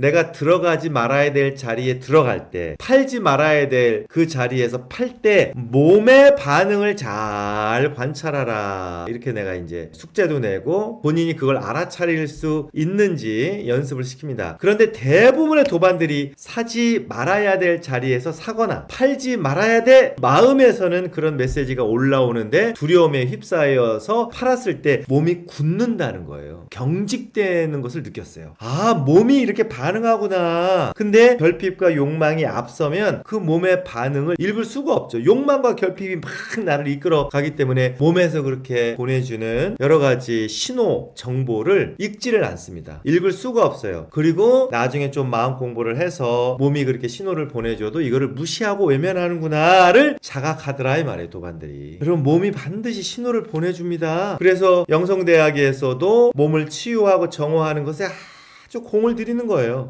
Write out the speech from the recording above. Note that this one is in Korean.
내가 들어가지 말아야 될 자리에 들어갈 때, 팔지 말아야 될 그 자리에서 팔 때 몸의 반응을 잘 관찰하라. 이렇게 내가 이제 숙제도 내고 본인이 그걸 알아차릴 수 있는지 연습을 시킵니다. 그런데 대부분의 도반들이 사지 말아야 될 자리에서 사거나 팔지 말아야 될 마음에서는 그런 메시지가 올라오는데 두려움에 휩싸여서 팔았을 때 몸이 굳는다는 거예요. 경직되는 것을 느꼈어요. 아, 몸이 이렇게 반 응하구나. 근데 결핍과 욕망이 앞서면 그 몸의 반응을 읽을 수가 없죠. 욕망과 결핍이 막 나를 이끌어 가기 때문에 몸에서 그렇게 보내주는 여러 가지 신호, 정보를 읽지를 않습니다. 읽을 수가 없어요. 그리고 나중에 좀 마음 공부를 해서 몸이 그렇게 신호를 보내줘도 이거를 무시하고 외면하는구나를 자각하더라 이 말이에요 도반들이. 여러분 몸이 반드시 신호를 보내줍니다. 그래서 영성대학에서도 몸을 치유하고 정화하는 것에 아주 공을 들이는 거예요.